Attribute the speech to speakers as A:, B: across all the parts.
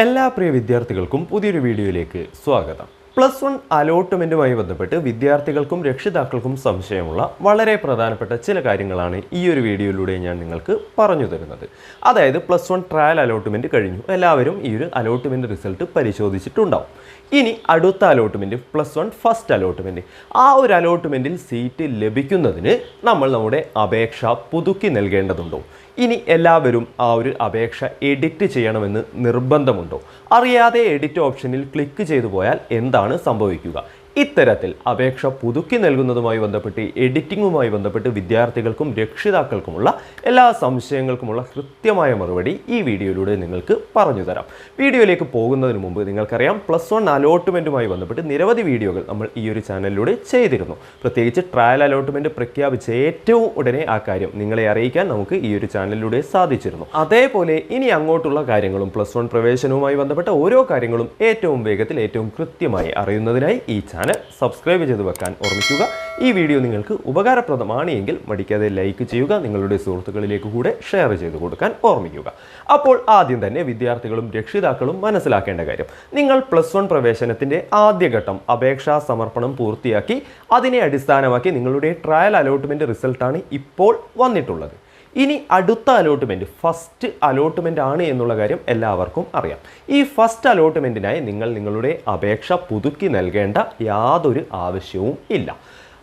A: എല്ലാ പ്രിയ വിദ്യാർത്ഥികൾക്കും പുതിയൊരു വീഡിയോയിലേക്ക് സ്വാഗതം. പ്ലസ് വൺ അലോട്ട്മെന്റുമായി ബന്ധപ്പെട്ട് വിദ്യാർത്ഥികൾക്കും രക്ഷിതാക്കൾക്കും സംശയമുള്ള വളരെ പ്രധാനപ്പെട്ട ചില കാര്യങ്ങളാണ് ഈ ഒരു വീഡിയോയിലൂടെ ഞാൻ നിങ്ങൾക്ക് പറഞ്ഞു തരുന്നത്. അതായത് പ്ലസ് വൺ ട്രയൽ അലോട്ട്മെന്റ് കഴിഞ്ഞു. എല്ലാവരും ഈ ഒരു അലോട്ട്മെന്റ് റിസൾട്ട് പരിശോധിച്ചിട്ടുണ്ടാവും. ഇനി അടുത്ത allotment plus one first allotment ആ ഒരു അലോട്ട്മെന്റിൽ സീറ്റ് ലഭിക്കുന്നതിന് നമ്മൾ നമ്മുടെ അപേക്ഷ പുതുക്കി നൽകേണ്ടതുണ്ടോ? ഇനി എല്ലാവരും ആ ഒരു അപേക്ഷ എഡിറ്റ് ചെയ്യണമെന്ന് നിർബന്ധമുണ്ടോ? അറിയാതെ എഡിറ്റ് ഓപ്ഷനിൽ ക്ലിക്ക് ചെയ്തു പോയാൽ എന്താണ് സംഭവിക്കുക? ഇത്തരത്തിൽ അപേക്ഷ പുതുക്കി നൽകുന്നതുമായി ബന്ധപ്പെട്ട് എഡിറ്റിംഗുമായി ബന്ധപ്പെട്ട് വിദ്യാർത്ഥികൾക്കും രക്ഷിതാക്കൾക്കുമുള്ള എല്ലാ സംശയങ്ങൾക്കുമുള്ള കൃത്യമായ മറുപടി ഈ വീഡിയോയിലൂടെ നിങ്ങൾക്ക് പറഞ്ഞു തരാം. വീഡിയോയിലേക്ക് പോകുന്നതിന് മുമ്പ് നിങ്ങൾക്കറിയാം പ്ലസ് വൺ അലോട്ട്മെന്റുമായി ബന്ധപ്പെട്ട് നിരവധി വീഡിയോകൾ നമ്മൾ ഈ ഒരു ചാനലിലൂടെ ചെയ്തിരുന്നു. പ്രത്യേകിച്ച് ട്രയൽ അലോട്ട്മെന്റ് പ്രഖ്യാപിച്ച ഏറ്റവും ഉടനെ ആ കാര്യം നിങ്ങളെ അറിയിക്കാൻ നമുക്ക് ഈ ഒരു ചാനലിലൂടെ സാധിച്ചിരുന്നു. അതേപോലെ ഇനി അങ്ങോട്ടുള്ള കാര്യങ്ങളും പ്ലസ് വൺ പ്രവേശനവുമായി ബന്ധപ്പെട്ട ഓരോ കാര്യങ്ങളും ഏറ്റവും വേഗത്തിൽ ഏറ്റവും കൃത്യമായി അറിയുന്നതിനായി ഈ ചാനൽ സബ്സ്ക്രൈബ് ചെയ്ത് വെക്കാൻ ഓർമ്മിക്കുക. ഈ വീഡിയോ നിങ്ങൾക്ക് ഉപകാരപ്രദമാണ് എങ്കിൽ മടിക്കാതെ ലൈക്ക് ചെയ്യുക നിങ്ങളുടെ സുഹൃത്തുക്കളിലേക്ക് കൂടെ ഷെയർ ചെയ്ത് കൊടുക്കാൻ ഓർമ്മിക്കുക. അപ്പോൾ ആദ്യം തന്നെ വിദ്യാർത്ഥികളും രക്ഷിതാക്കളും മനസ്സിലാക്കേണ്ട കാര്യം. നിങ്ങൾ പ്ലസ് വൺ പ്രവേശനത്തിന്റെ ആദ്യഘട്ടം അപേക്ഷാ സമർപ്പണം പൂർത്തിയാക്കി അതിനെ അടിസ്ഥാനമാക്കി നിങ്ങളുടെ ട്രയൽ അലോട്ട്മെന്റ് റിസൾട്ടാണ് ഇപ്പോൾ വന്നിട്ടുള്ളത്. ഇനി അടുത്ത അലോട്ട്മെന്റ് ഫസ്റ്റ് അലോട്ട്മെന്റ് ആണ് എന്നുള്ള കാര്യം എല്ലാവർക്കും അറിയാം. ഈ ഫസ്റ്റ് അലോട്ട്മെന്റിനായി നിങ്ങൾ നിങ്ങളുടെ അപേക്ഷ പുതുക്കി നൽകേണ്ട യാതൊരു ആവശ്യവും ഇല്ല.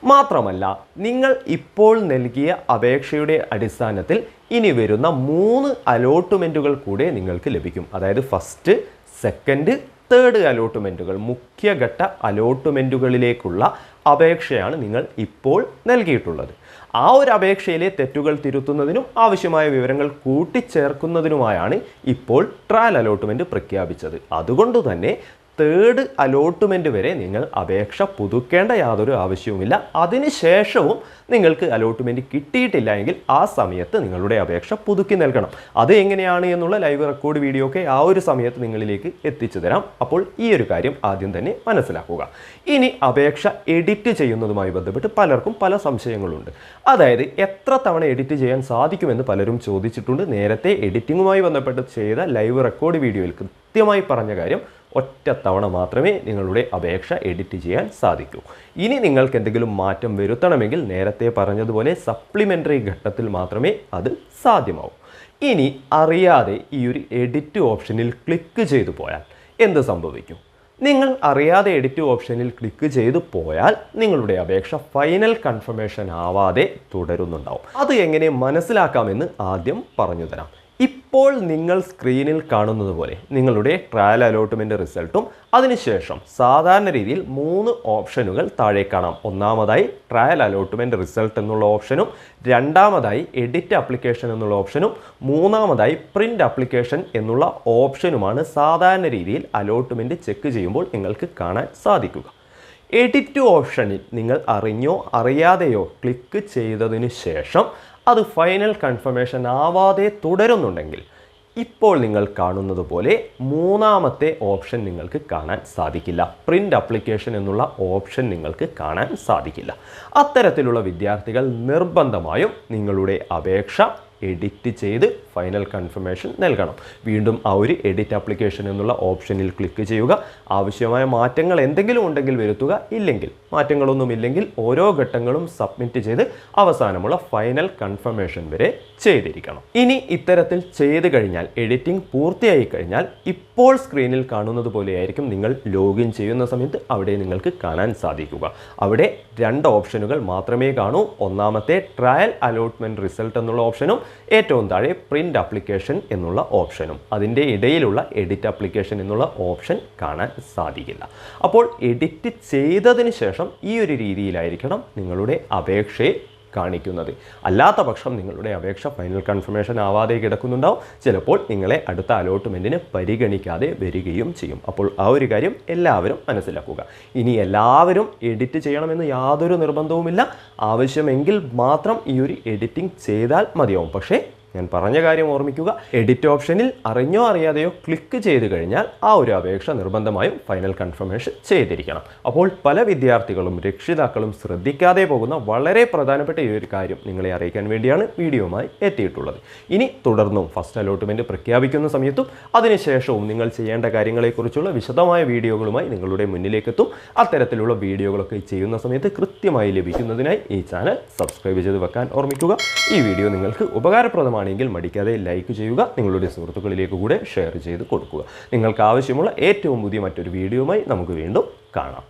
A: മാത്രമല്ല നിങ്ങൾ ഇപ്പോൾ നൽകിയ അപേക്ഷയുടെ അടിസ്ഥാനത്തിൽ ഇനി വരുന്ന മൂന്ന് അലോട്ട്മെന്റുകൾ കൂടെ നിങ്ങൾക്ക് ലഭിക്കും. അതായത് ഫസ്റ്റ് സെക്കൻഡ് തേർഡ് അലോട്ട്മെന്റുകൾ മുഖ്യഘട്ട അലോട്ട്മെന്റുകളിലേക്കുള്ള അപേക്ഷയാണ് നിങ്ങൾ ഇപ്പോൾ നൽകിയിട്ടുള്ളത്. ആ ഒരു അപേക്ഷയിലെ തെറ്റുകൾ തിരുത്തുന്നതിനും ആവശ്യമായ വിവരങ്ങൾ കൂട്ടിച്ചേർക്കുന്നതിനുമായാണ് ഇപ്പോൾ ട്രയൽ അലോട്ട്മെന്റ് പ്രഖ്യാപിച്ചത്. അതുകൊണ്ട് തന്നെ തേർഡ് അലോട്ട്മെന്റ് വരെ നിങ്ങൾ അപേക്ഷ പുതുക്കേണ്ട യാതൊരു ആവശ്യവുമില്ല. അതിനുശേഷവും നിങ്ങൾക്ക് അലോട്ട്മെന്റ് കിട്ടിയിട്ടില്ല എങ്കിൽ ആ സമയത്ത് നിങ്ങളുടെ അപേക്ഷ പുതുക്കി നൽകണം. അത് എങ്ങനെയാണ് എന്നുള്ള ലൈവ് റെക്കോർഡ് വീഡിയോ ഒക്കെ ആ ഒരു സമയത്ത് നിങ്ങളിലേക്ക് എത്തിച്ചു തരാം. അപ്പോൾ ഈ ഒരു കാര്യം ആദ്യം തന്നെ മനസ്സിലാക്കുക. ഇനി അപേക്ഷ എഡിറ്റ് ചെയ്യുന്നതുമായി ബന്ധപ്പെട്ട് പലർക്കും പല സംശയങ്ങളുണ്ട്. അതായത് എത്ര തവണ എഡിറ്റ് ചെയ്യാൻ സാധിക്കുമെന്ന് പലരും ചോദിച്ചിട്ടുണ്ട്. നേരത്തെ എഡിറ്റിങ്ങുമായി ബന്ധപ്പെട്ട് ചെയ്ത ലൈവ് റെക്കോർഡ് വീഡിയോയിൽ കൃത്യമായി പറഞ്ഞ കാര്യം ഒറ്റ തവണ മാത്രമേ നിങ്ങളുടെ അപേക്ഷ എഡിറ്റ് ചെയ്യാൻ സാധിക്കൂ. ഇനി നിങ്ങൾക്ക് എന്തെങ്കിലും മാറ്റം വരുത്തണമെങ്കിൽ നേരത്തെ പറഞ്ഞതുപോലെ സപ്ലിമെന്ററി ഘട്ടത്തിൽ മാത്രമേ അത് സാധ്യമാവൂ. ഇനി അറിയാതെ ഈ ഒരു എഡിറ്റ് ഓപ്ഷനിൽ ക്ലിക്ക് ചെയ്തു പോയാൽ എന്ത് സംഭവിക്കും? നിങ്ങൾ അറിയാതെ എഡിറ്റ് ഓപ്ഷനിൽ ക്ലിക്ക് ചെയ്തു പോയാൽ നിങ്ങളുടെ അപേക്ഷ ഫൈനൽ കൺഫർമേഷൻ ആവാതെ തുടരുന്നുണ്ടാവും. അത് എങ്ങനെ മനസ്സിലാക്കാമെന്ന് ആദ്യം പറഞ്ഞു തരാം. ഇപ്പോൾ നിങ്ങൾ സ്ക്രീനിൽ കാണുന്നത് പോലെ നിങ്ങളുടെ ട്രയൽ അലോട്ട്മെന്റ് റിസൾട്ടും അതിനുശേഷം സാധാരണ രീതിയിൽ മൂന്ന് ഓപ്ഷനുകൾ താഴെ കാണാം. ഒന്നാമതായി ട്രയൽ അലോട്ട്മെന്റ് റിസൾട്ട് എന്നുള്ള ഓപ്ഷനും രണ്ടാമതായി എഡിറ്റ് അപ്ലിക്കേഷൻ എന്നുള്ള ഓപ്ഷനും മൂന്നാമതായി പ്രിന്റ് അപ്ലിക്കേഷൻ എന്നുള്ള ഓപ്ഷനുമാണ് സാധാരണ രീതിയിൽ അലോട്ട്മെന്റ് ചെക്ക് ചെയ്യുമ്പോൾ നിങ്ങൾക്ക് കാണാൻ സാധിക്കുക. എഡിറ്റ് ഓപ്ഷനിൽ നിങ്ങൾ അറിഞ്ഞോ അറിയാതെയോ ക്ലിക്ക് ചെയ്തതിന് ശേഷം അത് ഫൈനൽ കൺഫർമേഷൻ ആവാതെ തുടരുന്നുണ്ടെങ്കിൽ ഇപ്പോൾ നിങ്ങൾ കാണുന്നത് പോലെ മൂന്നാമത്തെ ഓപ്ഷൻ നിങ്ങൾക്ക് കാണാൻ സാധിക്കില്ല. പ്രിന്റ് അപ്ലിക്കേഷൻ എന്നുള്ള ഓപ്ഷൻ നിങ്ങൾക്ക് കാണാൻ സാധിക്കില്ല. അത്തരത്തിലുള്ള വിദ്യാർത്ഥികൾ നിർബന്ധമായും നിങ്ങളുടെ അപേക്ഷ എഡിറ്റ് ചെയ്ത് ഫൈനൽ കൺഫർമേഷൻ നൽകണം. വീണ്ടും ആ ഒരു എഡിറ്റ് ആപ്ലിക്കേഷൻ എന്നുള്ള ഓപ്ഷനിൽ ക്ലിക്ക് ചെയ്യുക. ആവശ്യമായ മാറ്റങ്ങൾ എന്തെങ്കിലും ഉണ്ടെങ്കിൽ വരുത്തുക. ഇല്ലെങ്കിൽ മാറ്റങ്ങളൊന്നുമില്ലെങ്കിൽ ഓരോ ഘട്ടങ്ങളും സബ്മിറ്റ് ചെയ്ത് അവസാനമുള്ള ഫൈനൽ കൺഫർമേഷൻ വരെ ചെയ്തിരിക്കണം. ഇനി ഇത്തരത്തിൽ ചെയ്ത് കഴിഞ്ഞാൽ എഡിറ്റിംഗ് പൂർത്തിയായി കഴിഞ്ഞാൽ ഇപ്പോൾ സ്ക്രീനിൽ കാണുന്നത് പോലെയായിരിക്കും നിങ്ങൾ ലോഗിൻ ചെയ്യുന്ന സമയത്ത് അവിടെ നിങ്ങൾക്ക് കാണാൻ സാധിക്കുക. അവിടെ രണ്ട് ഓപ്ഷനുകൾ മാത്രമേ കാണൂ. ഒന്നാമത്തെ ട്രയൽ അലോട്ട്മെന്റ് റിസൾട്ട് എന്നുള്ള ഓപ്ഷനും ഏറ്റവും താഴെ പ്രിന്റ് ആപ്ലിക്കേഷൻ എന്നുള്ള ഓപ്ഷനും അതിന്റെ ഇടയിലുള്ള എഡിറ്റ് അപ്ലിക്കേഷൻ എന്നുള്ള ഓപ്ഷൻ കാണാൻ സാധിക്കില്ല. അപ്പോൾ എഡിറ്റ് ചെയ്തതിന് ശേഷം ഈ ഒരു രീതിയിലായിരിക്കണം നിങ്ങളുടെ അപേക്ഷയെ കാണിക്കുന്നത്. അല്ലാത്ത പക്ഷം നിങ്ങളുടെ അപേക്ഷ ഫൈനൽ കൺഫർമേഷൻ ആവാതെ കിടക്കുന്നുണ്ടാവും. ചിലപ്പോൾ നിങ്ങളെ അടുത്ത അലോട്ട്മെന്റിന് പരിഗണിക്കാതെ വരികയും ചെയ്യും. അപ്പോൾ ആ ഒരു കാര്യം എല്ലാവരും മനസ്സിലാക്കുക. ഇനി എല്ലാവരും എഡിറ്റ് ചെയ്യണമെന്ന് യാതൊരു നിർബന്ധവുമില്ല. ആവശ്യമെങ്കിൽ മാത്രം ഈ ഒരു എഡിറ്റിംഗ് ചെയ്താൽ മതിയാവും. പക്ഷേ ഞാൻ പറഞ്ഞ കാര്യം ഓർമ്മിക്കുക. എഡിറ്റ് ഓപ്ഷനിൽ അറിഞ്ഞോ അറിയാതെയോ ക്ലിക്ക് ചെയ്ത് കഴിഞ്ഞാൽ ആ ഒരു അപേക്ഷ നിർബന്ധമായും ഫൈനൽ കൺഫർമേഷൻ ചെയ്തിരിക്കണം. അപ്പോൾ പല വിദ്യാർത്ഥികളും രക്ഷിതാക്കളും ശ്രദ്ധിക്കാതെ പോകുന്ന വളരെ പ്രധാനപ്പെട്ട ഈ ഒരു കാര്യം നിങ്ങളെ അറിയിക്കാൻ വേണ്ടിയാണ് വീഡിയോമായി എത്തിയിട്ടുള്ളത്. ഇനി തുടർന്നും ഫസ്റ്റ് അലോട്ട്മെന്റ് പ്രഖ്യാപിക്കുന്ന സമയത്തും അതിനുശേഷവും നിങ്ങൾ ചെയ്യേണ്ട കാര്യങ്ങളെക്കുറിച്ചുള്ള വിശദമായ വീഡിയോകളുമായി നിങ്ങളുടെ മുന്നിലേക്കെത്തും. അത്തരത്തിലുള്ള വീഡിയോകളൊക്കെ ചെയ്യുന്ന സമയത്ത് കൃത്യമായി ലഭിക്കുന്നതിനായി ഈ ചാനൽ സബ്സ്ക്രൈബ് ചെയ്ത് വെക്കാൻ ഓർമ്മിക്കുക. ഈ വീഡിയോ നിങ്ങൾക്ക് ഉപകാരപ്രദമാണെങ്കിൽ മടിക്കാതെ ലൈക്ക് ചെയ്യുക നിങ്ങളുടെ സുഹൃത്തുക്കളിലേക്ക് കൂടെ ഷെയർ ചെയ്ത് കൊടുക്കുക. നിങ്ങൾക്ക് ആവശ്യമുള്ള ഏറ്റവും പുതിയ മറ്റൊരു വീഡിയോയുമായി നമുക്ക് വീണ്ടും കാണാം.